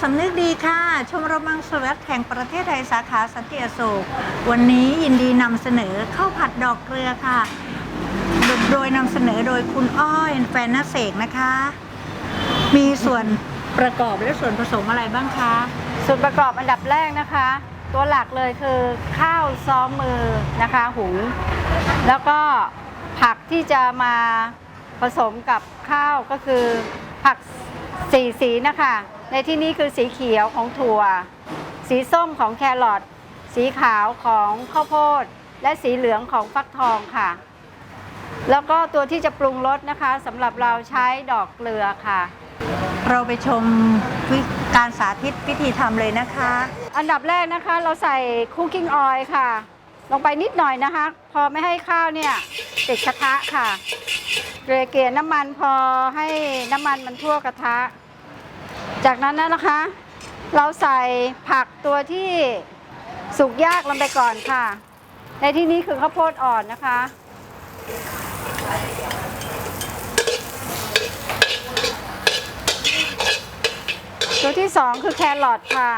สำนึกดีค่ะ ชมรมมังสวิรัตแห่งประเทศไทยสาขาสันติอโศกวันนี้ยินดีนำเสนอข้าวผัดดอกเกลือค่ะโดยโดยนำเสนอโดยคุณอ้อยแฟนนาเสกนะคะ มีส่วนประกอบและส่วนผสมอะไรบ้างคะส่วนประกอบอันดับแรกนะคะ ตัวหลักเลยคือข้าวซ้อมมือนะคะหุงแล้วก็ผักที่จะมาผสมกับข้าวก็คือผัก สีสีนะคะ ในที่นี้คือสีเขียวของถั่ว สีส้มของแครอทสีขาวของข้าวโพด และสีเหลืองของฟักทองค่ะ แล้วก็ตัวที่จะปรุงรสนะคะสำหรับเราใช้ดอกเกลือค่ะ เราไปชมวิการสาธิตวิธีทำเลยนะคะ อันดับแรกนะคะเราใส่คุกกิ้งออยล์ค่ะ ลงไปนิดหน่อยนะคะ พอไม่ให้ข้าวเนี่ยติดกระทะค่ะเกลี่ยเกลี่ยน้ำมันพอให้น้ำมันมันทั่วกระทะ จากนั้นนะคะ เราใส่ผักตัวที่สุกยากลงไปก่อนค่ะ ในที่นี้คือข้าวโพดอ่อนนะคะ ตัวที่สองคือแครอทค่ะ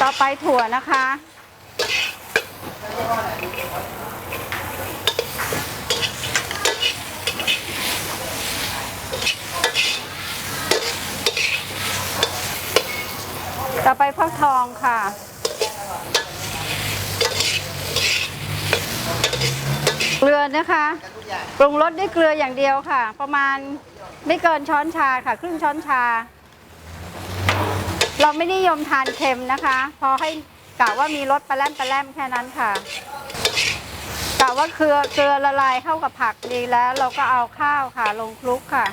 ต่อไปถั่วนะคะ ต่อไปฟักทองค่ะ เกลือนะคะปรุงรสด้วยเกลืออย่างเดียวค่ะ ประมาณไม่เกินช้อนชาค่ะ ครึ่งช้อนชา เราไม่นิยมทานเค็มนะคะ พอให้ กะว่ามีรสปลาแรมปลาแรมแค่นั้นค่ะกะว่าเกลือเกลือละลายเข้ากับผักดีแล้ว เราก็เอาข้าวค่ะ ลงคลุกค่ะ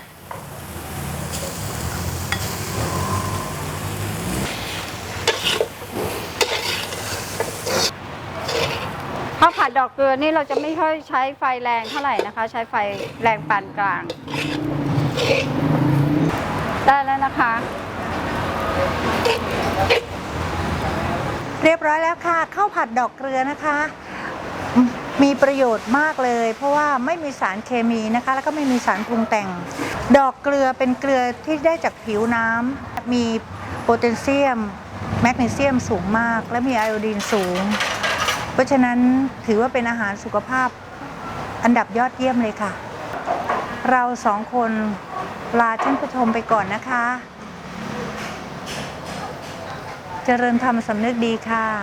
ข้าวผัดดอกเกลือนี่เราจะไม่ค่อยใช้ไฟแรงเท่าไหร่นะคะ ใช้ไฟแรงปานกลาง ได้แล้วนะคะ เรียบร้อยแล้วค่ะข้าวผัดดอกเกลือนะคะมมีประโยชน์มากเลย เพราะว่าไม่มีสารเคมีนะคะ แล้วก็ไม่มีสารปรุงแต่ง ดอกเกลือเป็นเกลือที่ได้จากผิวน้ำมีโพแทสเซียม แมกนีเซียมสูงมาก และมีไอโอดีนสูง เพราะฉะนั้นถือว่าเป็นอาหารสุขภาพอันดับยอดเยี่ยมเลยค่ะ เราสองคนลาท่านผู้ชมไปก่อนนะคะ เจริญธรรมสำนึกดีค่ะ